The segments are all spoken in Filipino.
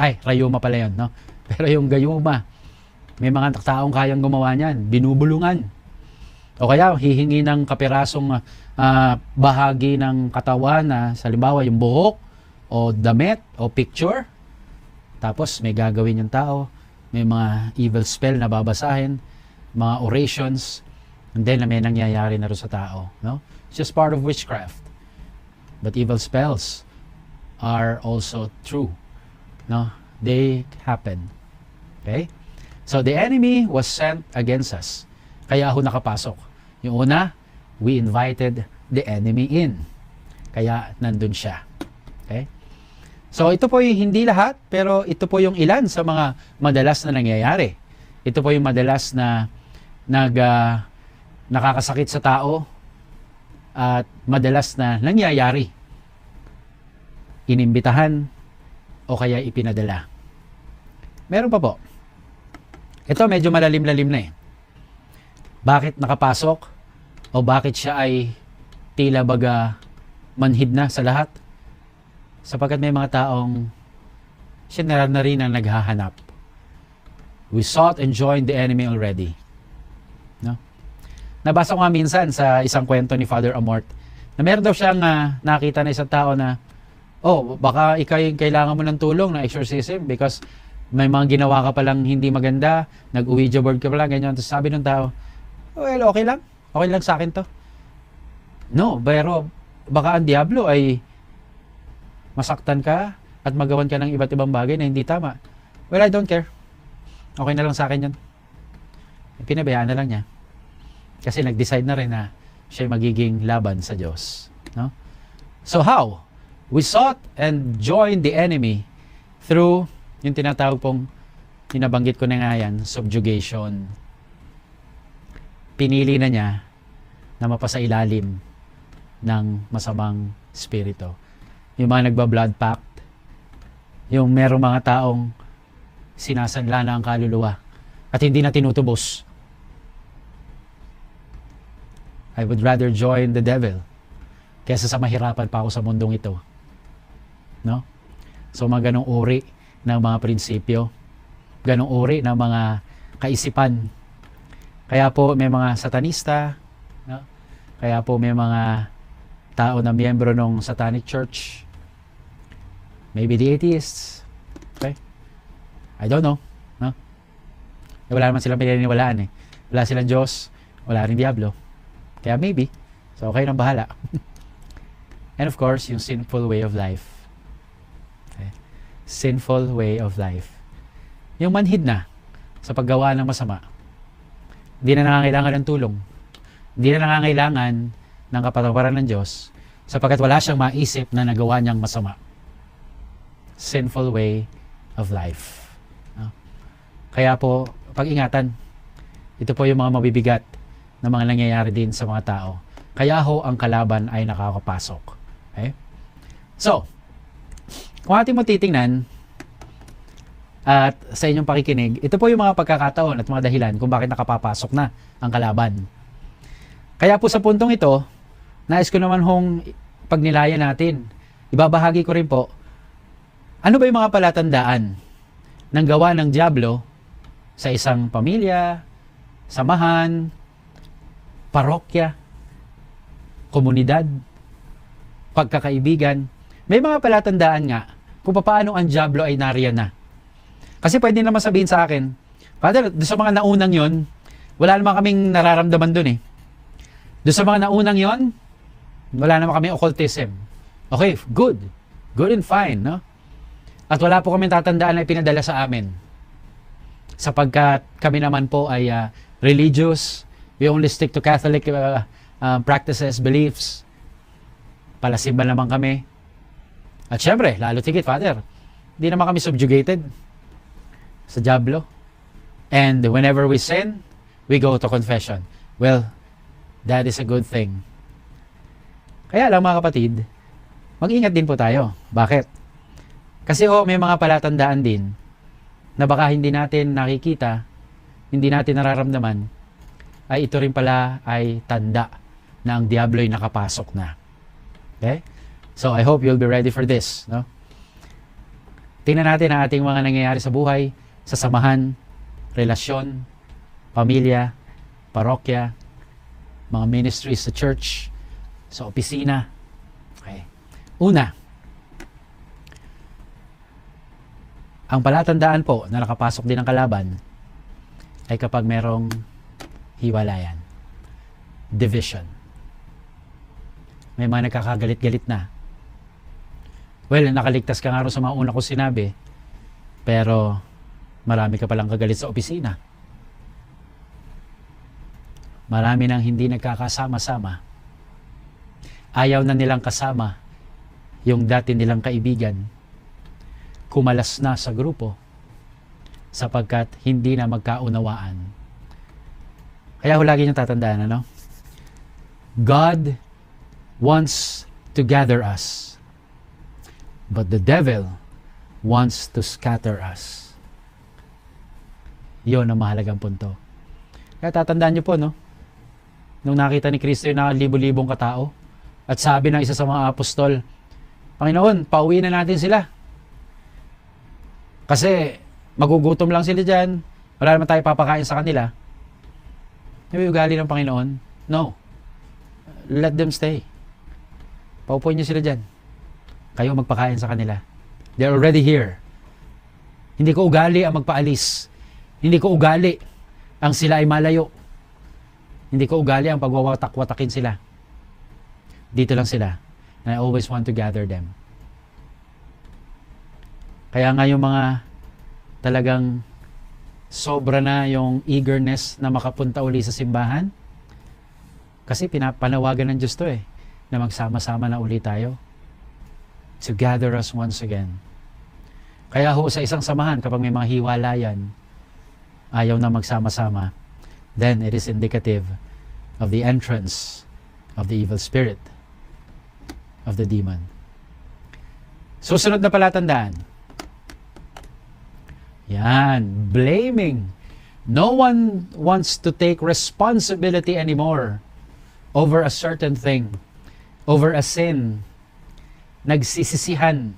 Ay, rayuma pala yun, no? Pero yung gayuma, may mga taong kayang gumawa niyan, binubulungan. O kaya hihingi ng kapirasong ah, bahagi ng katawan na sa halimbawa yung buhok o damit o picture. Tapos may gagawin yung tao, may mga evil spell na babasahin, mga orations, and then may nangyayari na rin sa tao. No? It's just part of witchcraft. But evil spells are also true. No? They happen. Okay? So the enemy was sent against us. Kaya ako nakapasok. Yung una, we invited the enemy in. Kaya nandun siya. Okay? So ito po yung hindi lahat, pero ito po yung ilan sa mga madalas na nangyayari. Ito po yung madalas na nag ah, nakakasakit sa tao at madalas na nangyayari. Inimbitahan o kaya ipinadala. Meron pa po. Ito medyo malalim-lalim na eh. Bakit nakapasok? O bakit siya ay tila baga manhid na sa lahat? Sapagkat may mga taong siya na, rin ang naghahanap. We sought and joined the enemy already. No? Nabasa ko nga minsan sa isang kwento ni Father Amort na meron daw siyang ah, nakita na isang tao na oh, baka ikaw yung kailangan mo ng tulong na exorcism because may mga ginawa ka palang hindi maganda, nag-Ouija board ka pala, ganyan. Tapos sabi ng tao, well, okay lang. Okay lang sa akin to. No, pero baka ang Diablo ay masaktan ka at magawan ka ng iba't ibang bagay na hindi tama. Well, I don't care. Okay na lang sa akin yun. Pinabayaan na lang niya. Kasi nag-decide na rin na siya magiging laban sa Diyos. No? So how? We sought and joined the enemy through yung tinatawag pong tinabanggit ko na nga yan, subjugation. Pinili na niya na mapasa ilalim ng masamang spirito. Yung mga nagba-blood pact, yung merong mga taong sinasanla na ang kaluluwa at hindi na tinutubos. I would rather join the devil kesa sa mahirapan pa ako sa mundong ito. No? So mga ganong uri ng mga prinsipyo, ganong uri ng mga kaisipan. Kaya po may mga satanista, no? kaya po may mga tao na miyembro ng satanic church, maybe the atheists, okay? I don't know. No? Eh, wala naman silang pinaniniwalaan eh. Wala silang Diyos, wala rin Diablo. Kaya maybe. So, okay nang bahala. And of course, yung sinful way of life. Sinful way of life. Yung manhid na sa paggawa ng masama. Hindi na nangangailangan ng tulong. Hindi na nangangailangan ng kapatawaran ng Diyos sapagkat wala siyang maisip na nagawa niyang masama. Sinful way of life. No? Kaya po, pag-ingatan. Ito po yung mga mabibigat na mga nangyayari din sa mga tao. Kaya ho, ang kalaban ay nakakapasok. Okay? So, kung ating mo titingnan, at sa inyong pakikinig, ito po yung mga pagkakataon at mga dahilan kung bakit nakapapasok na ang kalaban. Kaya po sa puntong ito, nais ko naman hong pagnilaya natin. Ibabahagi ko rin po, ano ba yung mga palatandaan ng gawa ng Diablo sa isang pamilya, samahan, parokya, komunidad, pagkakaibigan. May mga palatandaan nga kung paano ang Diablo ay nariyan na. Kasi pwede naman sabihin sa akin, Father, doon sa mga naunang yon, wala naman kaming nararamdaman doon eh. Doon sa mga naunang yon, wala naman kami occultism. Okay, good. Good and fine, no? At wala po kami tatandaan na ipinadala sa amin. Sapagkat kami naman po ay ah, religious, we only stick to Catholic uh, uh, practices, beliefs. Palasimba naman kami. At syempre, lalo tigit, Father, hindi naman kami subjugated sa Diablo. And whenever we sin, we go to confession. Well, that is a good thing. Kaya lang mga kapatid, mag-ingat din po tayo. Bakit? Kasi ho, may mga palatandaan din na baka hindi natin nakikita, hindi natin nararamdaman, ay ito rin pala ay tanda na ang Diablo ay nakapasok na. Okay? So I hope you'll be ready for this. No? tingnan natin ang ating mga nangyayari sa buhay, sa samahan, relasyon, pamilya, parokya, mga ministries sa church, sa opisina. Okay. Una, ang palatandaan po na nakapasok din ang kalaban ay kapag merong hiwalayan, division. May mga nagkakagalit-galit na. Well, nakaligtas ka nga rin sa mga una ko sinabi, pero marami ka palang kagalit sa opisina. Marami nang hindi nagkakasama-sama. Ayaw na nilang kasama yung dati nilang kaibigan. Kumalas na sa grupo sapagkat hindi na magkaunawaan. Kaya ho lagi niyong tatandaan, ano? God wants to gather us. But the devil wants to scatter us. Yun ang mahalagang punto. Kaya tatandaan niyo po, no? Nung nakita ni Kristo yung libo-libong katao, at sabi ng isa sa mga apostol, Panginoon, pauwi na natin sila. Kasi magugutom lang sila dyan, wala naman tayo papakain sa kanila. Yung ugali ng Panginoon, no. Let them stay. Paupuin niyo sila dyan. Kayo magpakain sa kanila. They're already here. Hindi ko ugali ang magpaalis. Hindi ko ugali ang sila ay malayo. Hindi ko ugali ang pagwawatak-watakin sila. Dito lang sila. And I always want to gather them. Kaya nga yung mga talagang sobra na yung eagerness na makapunta uli sa simbahan. Kasi pinapanawagan ng Diyos to eh, na magsama-sama na uli tayo. To gather us once again. Kaya ho sa isang samahan, kapag may mga hiwalayan, ayaw na magsama-sama, then it is indicative of the entrance of the evil spirit of the demon. Susunod na palatandaan. Yan, blaming. No one wants to take responsibility anymore over a certain thing, over a sin. Nagsisisihan.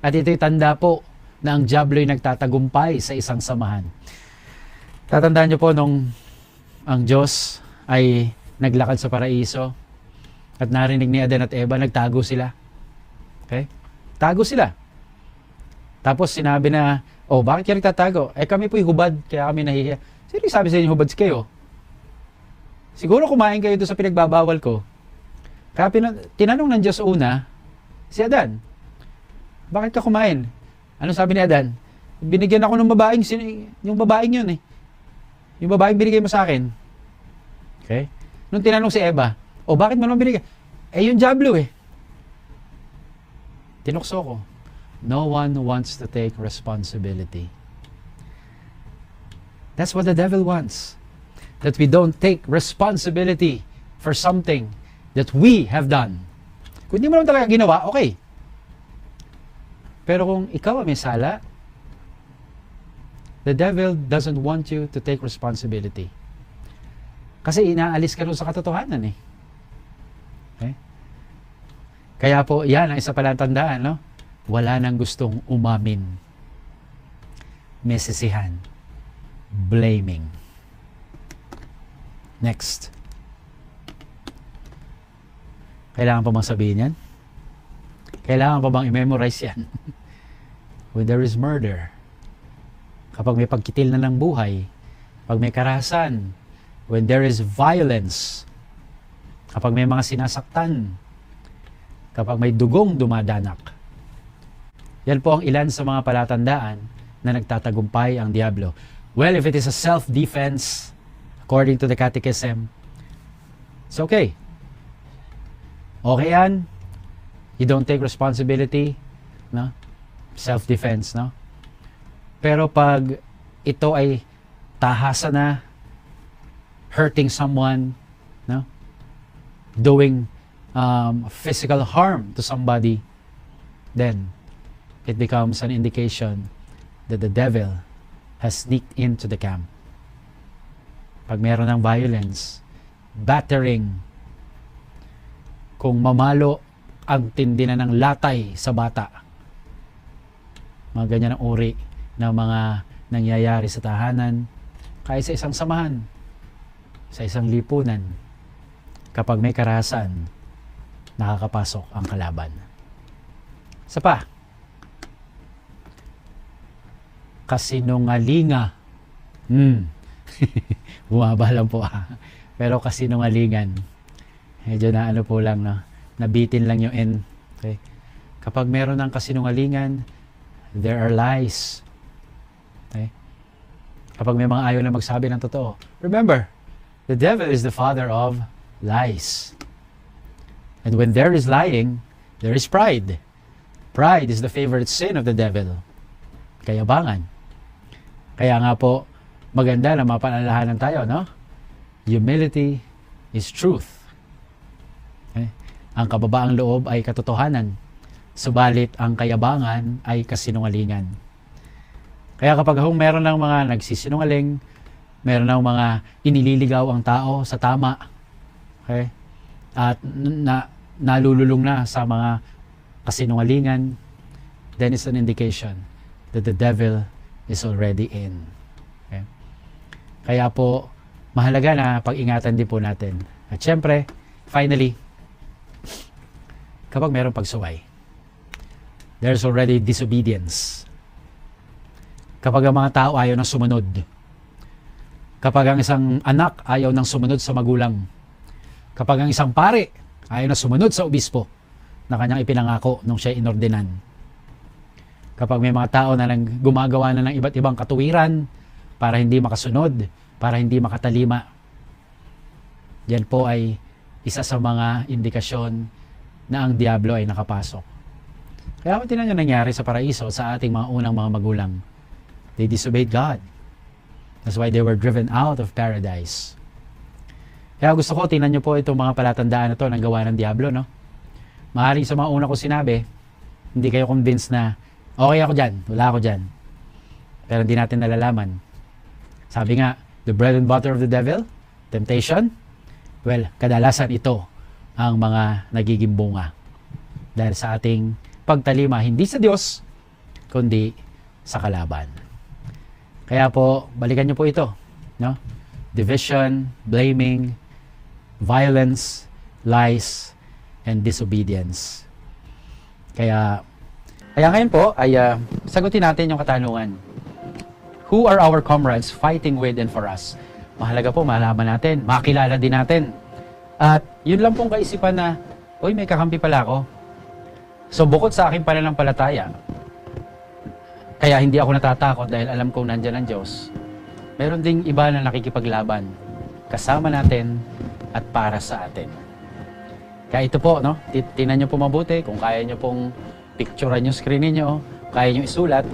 At ito'y tanda po na ang Diablo'y nagtatagumpay sa isang samahan. Tatandaan niyo po nung ang Diyos ay naglakad sa paraiso at narinig ni Adan at Eva, nagtago sila. Okay? Tago sila. Tapos sinabi na, oh, bakit kayo nagtatago? Eh kami po'y hubad, kaya kami nahihiya. Sino sabi sa inyo hubad kayo? Siguro kumain kayo doon sa pinagbabawal ko. Kaya tinanong ng Diyos una, si Adan, bakit ka kumain? Ano sabi ni Adan? Binigyan ako ng babaeng, yung babaeng yun eh. Yung babaeng binigay mo sa akin. Okay? Nung tinanong si Eva, o bakit mo naman binigay? Eh yung Diablo eh. Tinukso ko. No one wants to take responsibility. That's what the devil wants. That we don't take responsibility for something that we have done. Kung hindi mo naman talaga ginawa, okay. Pero kung ikaw may sala, the devil doesn't want you to take responsibility. Kasi inaalis ka rin sa katotohanan eh. Okay? Kaya po, yan ang isa palang tandaan, no? Wala nang gustong umamin. Mesisihan. Blaming. Next. Kailangan pa bang sabihin yan? Kailangan pa bang i-memorize yan? When there is murder, kapag may pagkitil na ng buhay, pag may karahasan, when there is violence, kapag may mga sinasaktan, kapag may dugong dumadanak. Yan po ang ilan sa mga palatandaan na nagtatagumpay ang Diablo. Well, if it is a self-defense, according to the catechism, it's okay. Okay yan. You don't take responsibility, no? Self-defense, no? Pero pag ito ay tahasa na, hurting someone, no? Doing um, physical harm to somebody, then it becomes an indication that the devil has sneaked into the camp. Pag meron ng violence, battering, kung mamalo ang tindi na ng latay sa bata, Mga ganyan ang uri ng mga nangyayari sa tahanan, kahit sa isang samahan, sa isang lipunan, kapag may karahasan, nakakapasok ang kalaban. Sa pa, kasinungalinga. Hmm. Bumaba lang po ah. Pero kasinungalingan. Medyo na ano po lang na nabitin lang yung N. Okay? Kapag meron ng kasinungalingan, there are lies. Okay? Kapag may mga ayaw na magsabi ng totoo. Remember, the devil is the father of lies. And when there is lying, there is pride. Pride is the favorite sin of the devil. Kayabangan. Kaya nga po, maganda na mapaalalahanan tayo, no? Humility is truth. Okay? Ang kababaang loob ay katotohanan. Subalit ang kayabangan ay kasinungalingan. Kaya kapag hong meron ng mga nagsisinungaling, meron ng mga inililigaw ang tao sa tama, okay? At na, nalululong na sa mga kasinungalingan, then it's an indication that the devil is already in. Okay? Kaya po, mahalaga na pag-ingatan din po natin. At syempre, finally, kapag mayroong pagsuway, there's already disobedience. Kapag ang mga tao ayaw ng sumunod, kapag ang isang anak ayaw ng sumunod sa magulang, kapag ang isang pare ayaw na sumunod sa obispo na kanyang ipinangako nung siya inordinan, kapag may mga tao na nang gumagawa na ng iba't ibang katuwiran para hindi makasunod, para hindi makatalima. Yan po ay isa sa mga indikasyon na ang Diablo ay nakapasok. Kaya kung tinan nyo nangyari sa paraiso sa ating mga unang mga magulang, they disobeyed God. That's why they were driven out of paradise. Kaya gusto ko, tingnan nyo po itong mga palatandaan na to ng gawa ng Diablo, no? Maaaring sa mga una ko sinabi, hindi kayo convinced na Okay ako dyan. Wala ako dyan. Pero hindi natin nalalaman. Sabi nga, the bread and butter of the devil, temptation, well, kadalasan ito ang mga nagiging bunga. Dahil sa ating pagtalima, hindi sa Diyos, kundi sa kalaban. Kaya po, balikan niyo po ito. No? Division, blaming, violence, lies, and disobedience. Kaya kaya ngayon po ay ah, sagutin natin yung katanungan. Who are our comrades fighting with and for us? Mahalaga po malaman natin, makilala din natin. At yun lang pong kaisipan na, uy may kakampi pala ako. So bukod sa aking pananampalataya, kaya hindi ako natatakot dahil alam kong nandyan ang Diyos. Meron ding iba na nakikipaglaban kasama natin at para sa atin. Kaya ito po, no? Ti- Tingnan nyo po mabuti kung kaya nyo pong picturean yung screen ninyo, kaya nyo isulat,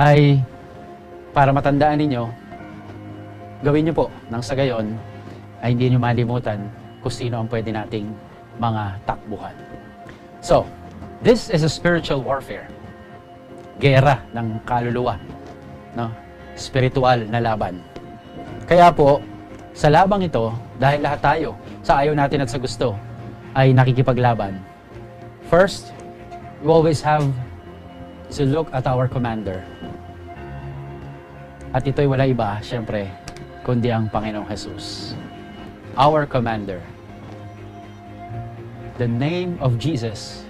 ay para matandaan ninyo, gawin nyo po nang sa gayon ay hindi nyo malimutan kung sino ang pwede nating mga takbuhan. So, this is a spiritual warfare. Gera ng kaluluwa. No? Spiritual na laban. Kaya po, sa labang ito, dahil lahat tayo, sa ayaw natin at sa gusto, ay nakikipaglaban. First, we always have to look at our commander. At ito'y wala iba, syempre, kundi ang Panginoong Jesus. Our commander. The name of Jesus,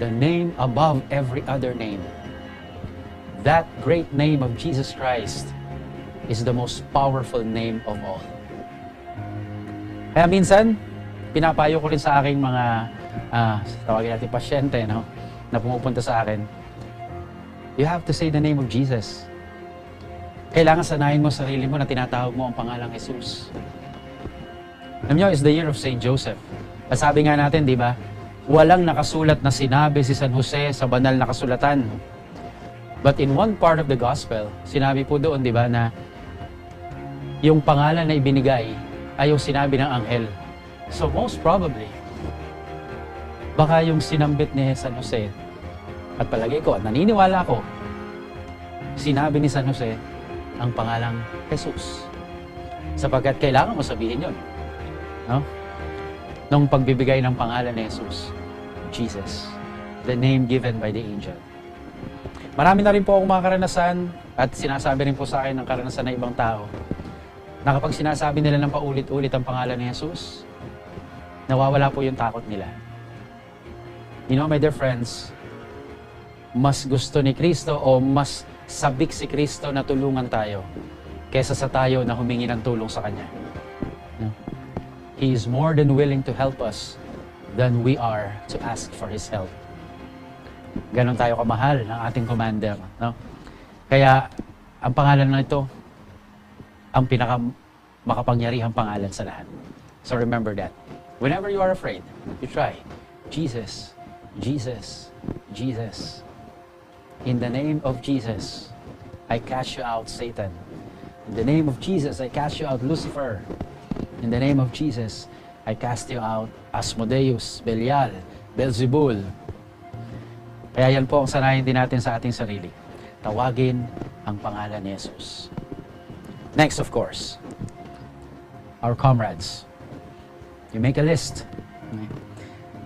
the name above every other name. That great name of Jesus Christ is the most powerful name of all. Kaya minsan, pinapayo ko rin sa aking mga, ah, tawagin natin pasyente, no? na pumupunta sa akin, you have to say the name of Jesus. Kailangan sanayin mo sa sarili mo na tinatawag mo ang pangalang Jesus. Alam nyo, it's the year of St. Joseph. At sabi nga natin, di ba, walang nakasulat na sinabi si San Jose sa banal na kasulatan. But in one part of the gospel, sinabi po doon, di ba, na yung pangalan na ibinigay ay yung sinabi ng anghel. So most probably, baka yung sinambit ni San Jose, at palagi ko, at naniniwala ko, sinabi ni San Jose ang pangalang Jesus. Sapagkat kailangan mo sabihin yun. No? Nung pagbibigay ng pangalan ni Jesus, Jesus, the name given by the angel. Marami na rin po akong mga karanasan at sinasabi rin po sa akin ng karanasan ng ibang tao na kapag sinasabi nila ng paulit-ulit ang pangalan ni Jesus, nawawala po yung takot nila. You know, my dear friends, mas gusto ni Kristo o mas sabik si Kristo na tulungan tayo kesa sa tayo na humingi ng tulong sa Kanya. He is more than willing to help us than we are to ask for His help. Ganon tayo kamahal ng ating commander. No? Kaya, ang pangalan na ito, ang pinaka makapangyarihang pangalan sa lahat. So remember that. Whenever you are afraid, you try. Jesus, Jesus, Jesus. In the name of Jesus, I cast you out, Satan. In the name of Jesus, I cast you out, Lucifer. In the name of Jesus, I cast you out, Asmodeus, Belial, Belzebul. Kaya yan po ang sanayin din natin sa ating sarili. Tawagin ang pangalan ni Jesus. Next, of course, our comrades. You make a list.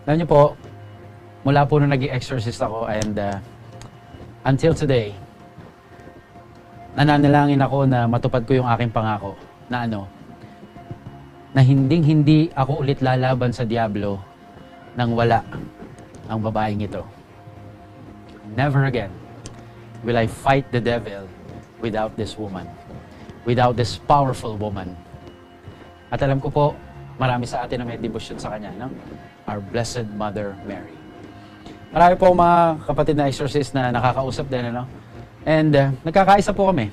Alam niyo po, mula po nung naging exorcist ako and uh, until today, nananalangin ako na matupad ko yung aking pangako na ano, na hinding hindi ako ulit lalaban sa Diablo nang wala ang babaeng ito. Never again will I fight the devil without this woman, without this powerful woman. At alam ko po, marami sa atin na may devotion sa kanya, no? Our Blessed Mother Mary. Marami po mga kapatid na exorcist na nakakausap din, ano? And uh, nagkakaisa po kami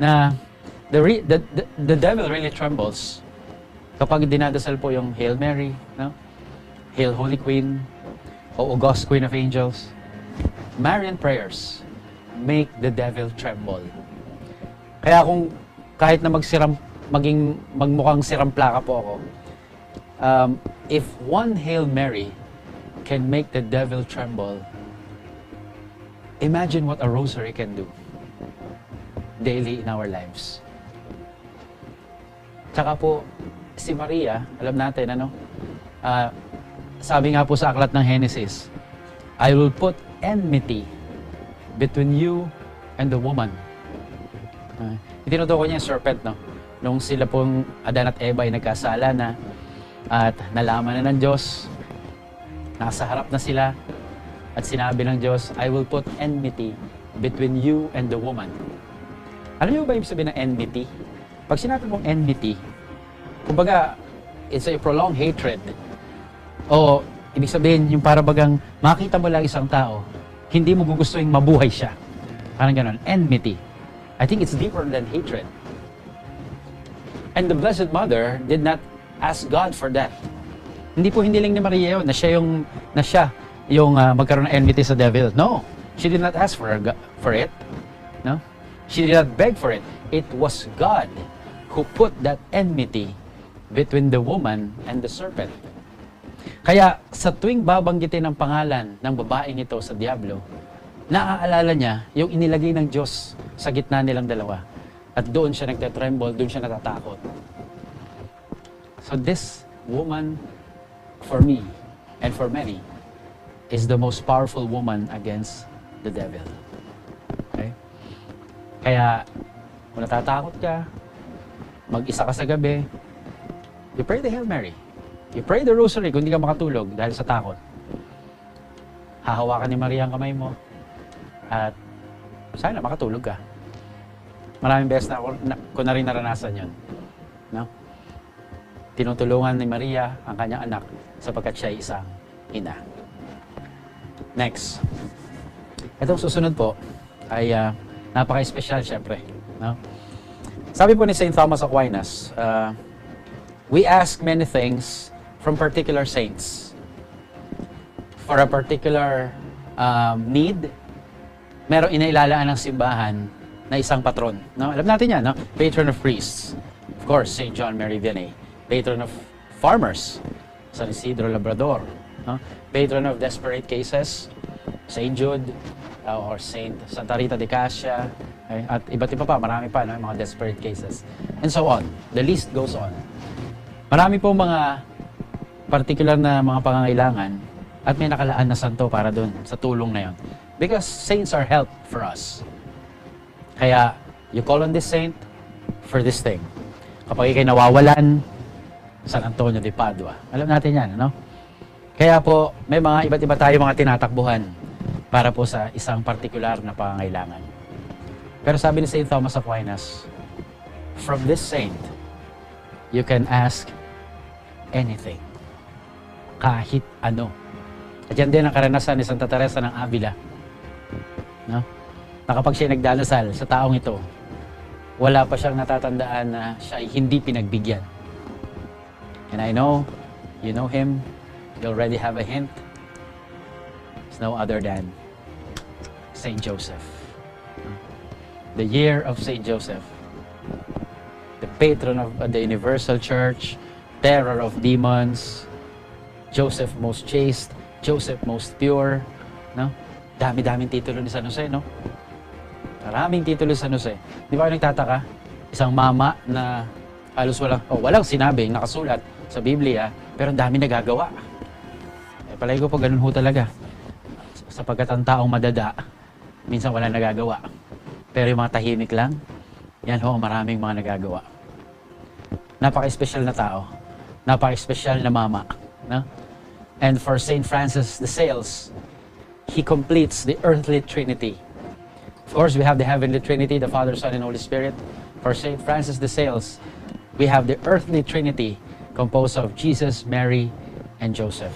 na the, re- the, the, the devil really trembles kapag dinadasal po yung Hail Mary, no? Hail Holy Queen, o August Queen of Angels. Marian prayers make the devil tremble. Kaya kung kahit na magsiram, maging magmukhang siramplaka po ako, um, if one Hail Mary can make the devil tremble, imagine what a rosary can do daily in our lives. Tsaka po, si Maria, alam natin, ano, ah, sabi nga po sa aklat ng Genesis, I will put enmity between you and the woman. Uh, itinutukoy niya yung serpent, no? Nung sila pong Adan at Eva ay nagkasala na at nalaman na ng Diyos, nasa harap na sila, at sinabi ng Diyos, I will put enmity between you and the woman. Alam niyo ba ibig sabihin ng enmity? Pag sinabi mong enmity, kumbaga, it's a prolonged hatred. O, ibig sabihin, yung para bagang makita mo lang isang tao, hindi mo gugustuhin mabuhay siya. Parang ganon. Enmity. I think it's deeper than hatred. And the Blessed Mother did not ask God for that. Hindi po hindi lang ni Maria yun, na siya yung, na siya yung ah, magkaroon ng enmity sa devil. No. She did not ask for, for it. No. She did not beg for it. It was God who put that enmity between the woman and the serpent. Kaya sa tuwing babanggitin ang pangalan ng babaeng ito sa Diablo, naaalala niya yung inilagay ng Diyos sa gitna nilang dalawa. At doon siya nagtatremble, doon siya natatakot. So this woman, for me, and for many, is the most powerful woman against the devil. Okay? Kaya, kung natatakot ka, mag-isa ka sa gabi, you pray the Hail Mary. You pray the rosary kung hindi ka makatulog dahil sa takot. Hahawakan ni Maria ang kamay mo at sana makatulog ka. Maraming beses na, na ko na rin naranasan yun. No? Tinutulungan ni Maria ang kanyang anak sapagkat siya ay isang ina. Next. Itong susunod po ay ah, napaka-espesyal syempre. No? Sabi po ni St. Thomas Aquinas, uh, we ask many things from particular saints. For a particular um, need, meron inailalaan ng simbahan na isang patron. No? Alam natin yan, no? patron of priests. Of course, St. John Mary Vianney. Patron of farmers, San Isidro Labrador. No? Patron of desperate cases, St. Jude, uh, or St. Santa Rita de Cassia, okay? at iba't iba pa, marami pa, no? mga desperate cases. And so on. The list goes on. Marami po mga particular na mga pangangailangan at may nakalaan na santo para doon sa tulong na yon. Because saints are help for us. Kaya, you call on this saint for this thing. Kapag ikay nawawalan, San Antonio de Padua. Alam natin yan, ano? Kaya po, may mga iba't iba tayo mga tinatakbuhan para po sa isang partikular na pangangailangan. Pero sabi ni St. Thomas Aquinas, from this saint, you can ask anything. Kahit ano. At yan din ang karanasan ni Santa Teresa ng Avila. No? Na kapag siya nagdalasal sa taong ito, wala pa siyang natatandaan na siya ay hindi pinagbigyan. And I know, you know him, you already have a hint. It's no other than Saint Joseph. The year of Saint Joseph. The patron of the Universal Church, terror of demons, Joseph most chaste, Joseph most pure, no? Dami-daming titulo ni San Jose, no? Maraming titulo sa San Jose. Di ba kayo nagtataka? Isang mama na halos walang, oh, walang sinabi, nakasulat sa Biblia, pero ang dami nagagawa. Eh, palagi ko po ganun ho talaga. Sapagkat ang taong madada, minsan wala nagagawa. Pero yung mga tahimik lang, yan ho, maraming mga nagagawa. Napaka-espesyal na tao. Napaka-espesyal na mama. No? And for St. Francis de Sales, he completes the earthly trinity. Of course, we have the heavenly trinity, the Father, Son, and Holy Spirit. For St. Francis de Sales, we have the earthly trinity composed of Jesus, Mary, and Joseph.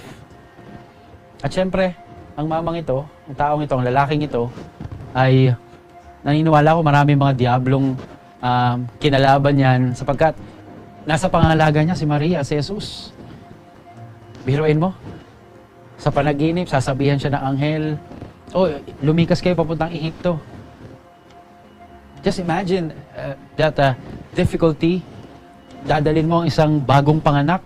At syempre, ang mamang ito, ang taong ito, ang lalaking ito, ay naniniwala ko maraming mga diablong um, kinalaban yan sapagkat nasa pangangalaga niya si Maria, si Jesus. Biruin mo, sa panaginip, sasabihan siya ng anghel, oh, lumikas kayo papuntang Ehipto. Just imagine uh, that uh, difficulty, dadalin mo ang isang bagong panganak,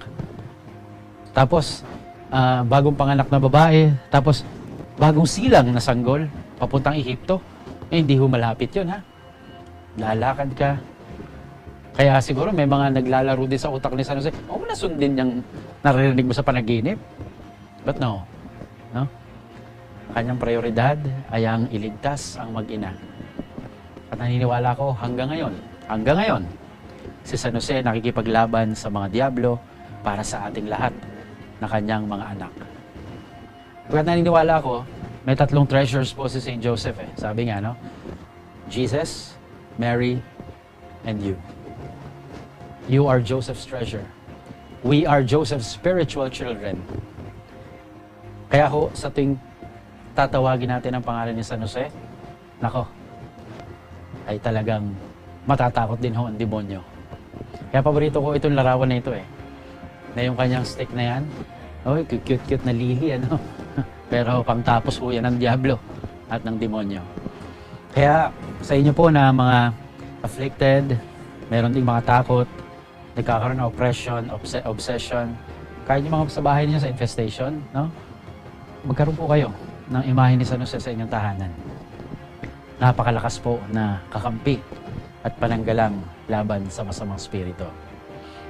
tapos ah, bagong panganak na babae, tapos bagong silang na sanggol, papuntang Ehipto. Eh, hindi ho malapit yun, ha? Lalakad ka. Kaya siguro may mga naglalaro din sa utak ni San Jose, mo na sundin yung naririnig mo sa panaginip. But no. No? Kanyang prioridad ay ang iligtas ang mag-ina. At naniniwala ko hanggang ngayon, hanggang ngayon, si San Jose nakikipaglaban sa mga diablo para sa ating lahat na kanyang mga anak. Kaya naniniwala ko, may tatlong treasures po si St. Joseph eh. Sabi nga, no? Jesus, Mary, and you. You are Joseph's treasure. We are Joseph's spiritual children. Kaya ho, sa tuwing tatawagin natin ang pangalan ni San Jose, nako, ay talagang matatakot din ho ang demonyo. Kaya paborito ko itong larawan na ito eh. Na yung kanyang stick na yan. Oh, cute-cute na lili, ano? Pero pangtapos po yan ng Diablo at ng demonyo. Kaya sa inyo po na mga afflicted, meron ding mga takot, nagkakaroon ng oppression, obse- obsession, kahit yung mga sa bahay niyo sa infestation, no? Magkaroon po kayo ng imahe ni San Jose sa inyong tahanan. Napakalakas po na kakampi at pananggalang laban sa masamang spirito.